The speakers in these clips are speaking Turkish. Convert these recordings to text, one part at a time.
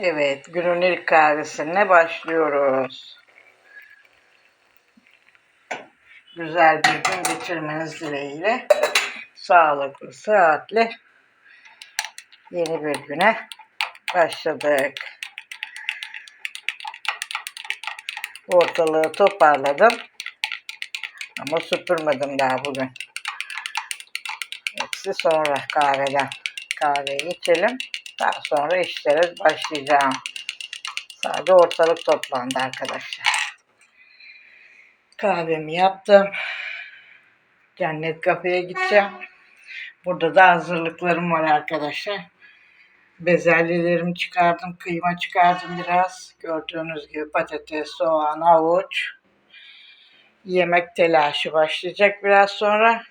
Evet, günün ilk kahvesine başlıyoruz. Güzel bir gün geçirmeniz dileğiyle sağlıklı, sıhhatli yeni bir güne başladık. Ortalığı toparladım ama süpürmedim daha bugün. Hepsi sonra kahveden. Kahveyi içelim. Daha sonra işlere başlayacağım. Sadece ortalık toplandı arkadaşlar. Kahvemi yaptım. Cennet kafeye gideceğim. Burada da hazırlıklarım var arkadaşlar. Bezelyelerimi çıkardım, kıyma çıkardım biraz. Gördüğünüz gibi patates, soğan, havuç. Yemek telaşı başlayacak biraz sonra.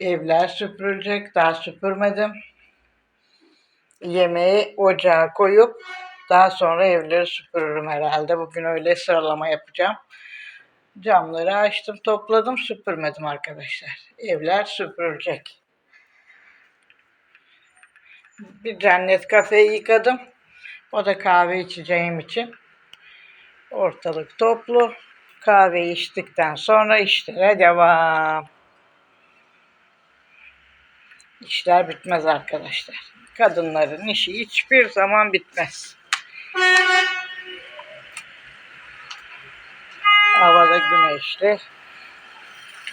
Evler süpürülecek. Daha süpürmedim. Yemeği ocağa koyup daha sonra evleri süpürürüm herhalde. Bugün öyle sıralama yapacağım. Camları açtım, topladım, süpürmedim arkadaşlar. Evler süpürülecek. Bir cennet kafeyi yıkadım. O da kahve içeceğim için. Ortalık toplu. Kahve içtikten sonra işlere devam. İşler bitmez arkadaşlar. Kadınların işi hiçbir zaman bitmez. Havada güneşli.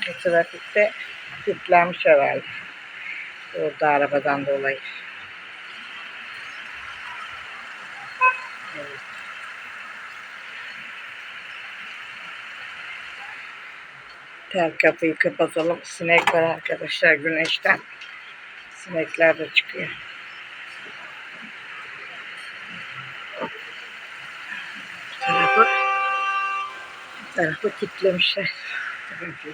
Bu trafikte kilitlenmiş herhalde. Orada arabadan dolayı. Evet. Tel kapıyı kapatalım. Sinek var arkadaşlar güneşten. Sinekler de çıkıyor. Bu tarafı, bu tarafı kilitlemişler. Tabii.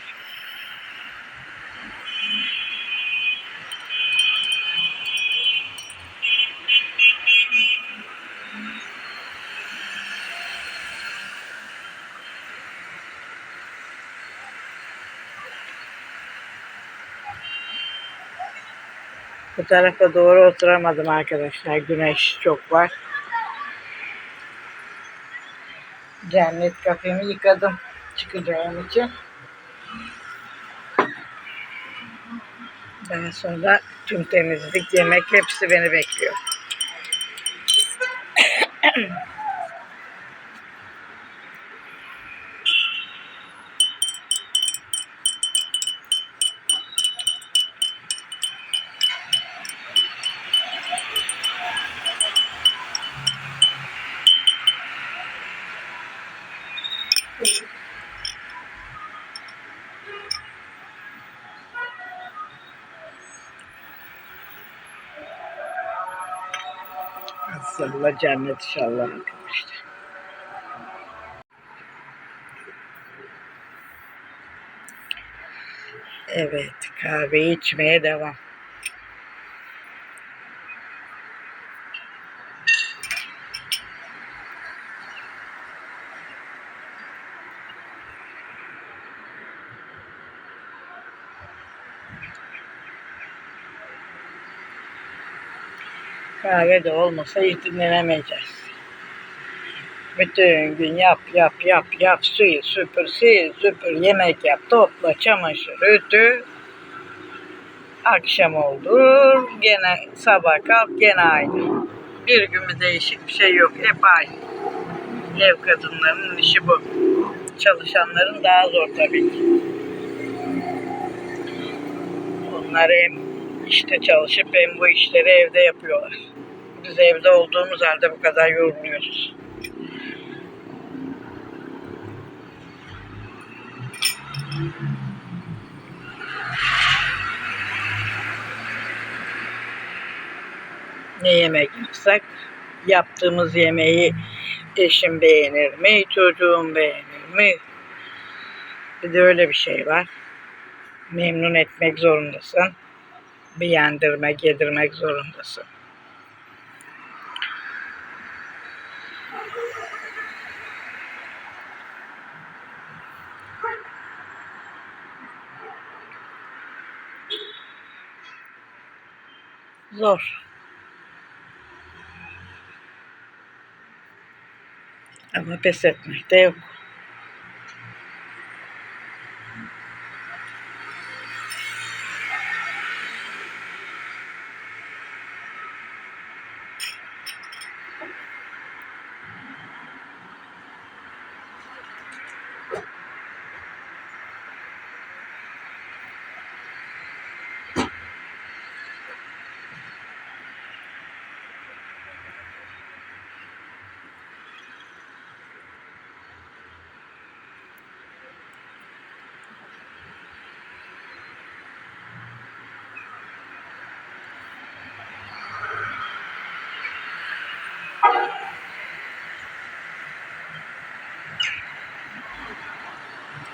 Bu tarafa doğru oturamadım arkadaşlar. Güneş çok var. Cennet kafemi yıkadım çıkacağım için. Daha sonra tüm temizlik, yemek hepsi beni bekliyor. Aslında cennet inşallah arkadaşlar. Evet, kahveyi içmeye devam. Kahve de olmasa hiç dinlenemeyeceğiz. Bütün gün yap yap yap yap suyu süpür sil süpür yemek yap topla çamaşır ütü. Akşam oldu gene sabah kalk gene aynı. Bir gün bir değişik bir şey yok hep aynı. Ev kadınlarının işi bu. Çalışanların daha zor tabii ki. Onlar hem işte çalışıp hem bu işleri evde yapıyorlar biz evde olduğumuz halde bu kadar yoruluyoruz ne yemek yapsak yaptığımız yemeği eşim beğenir mi, çocuğum beğenir mi? Bir de öyle bir şey var. Memnun etmek zorundasın. Beğendirmek, yedirmek zorundasın. zor. Ama pes etmek de yok.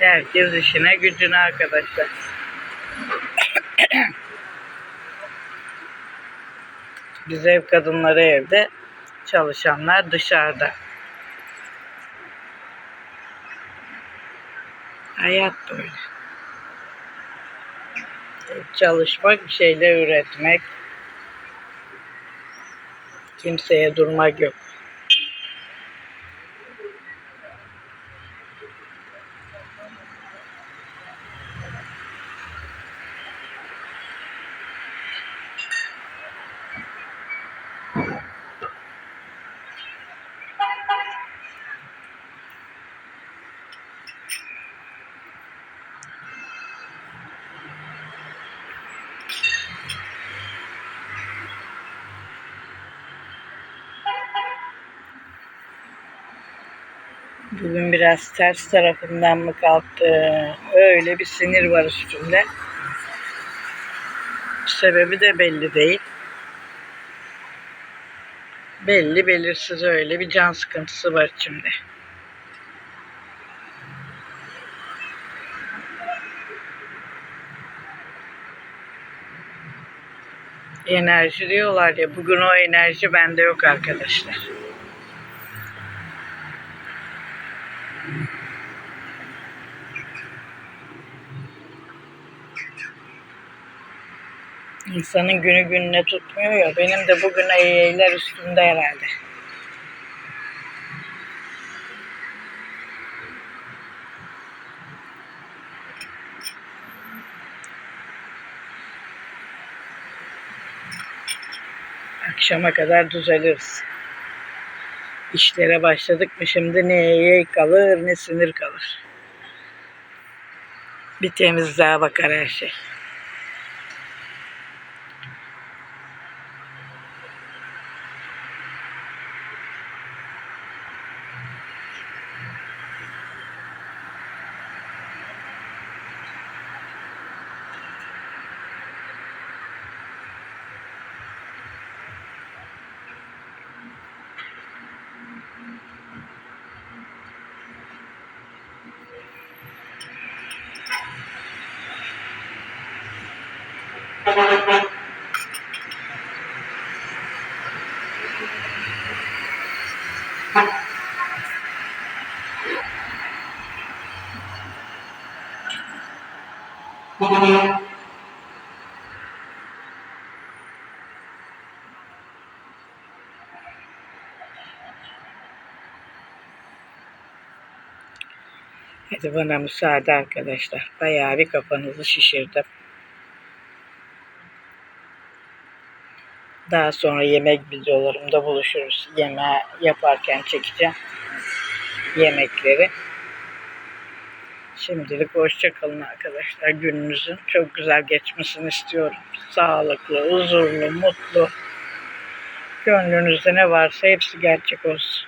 Herkes işine gücüne arkadaşlar. Biz ev kadınları evde, çalışanlar dışarıda. Hayat böyle. Çalışmak, bir şeyler üretmek. Kimseye durmak yok. Bugün biraz ters tarafından mı kalktı? Öyle bir sinir var üstümde. Sebebi de belli değil. Belli belirsiz öyle bir can sıkıntısı var içimde. Enerji diyorlar ya bugün o enerji bende yok arkadaşlar. İnsanın günü gününe tutmuyor ya. Benim de bugün eyler üstümde herhalde. Akşama kadar düzeliriz. İşlere başladık mı şimdi ne iyi kalır ne sinir kalır. Bir temizliğe bakar her şey. Hadi bana müsaade arkadaşlar. Bayağı bir kafanızı şişirdim. Daha sonra yemek videolarımda buluşuruz. Yemeği yaparken çekeceğim yemekleri. Şimdilik hoşça kalın arkadaşlar. Gününüzün çok güzel geçmesini istiyorum. Sağlıklı, huzurlu, mutlu. Gönlünüzde ne varsa hepsi gerçek olsun.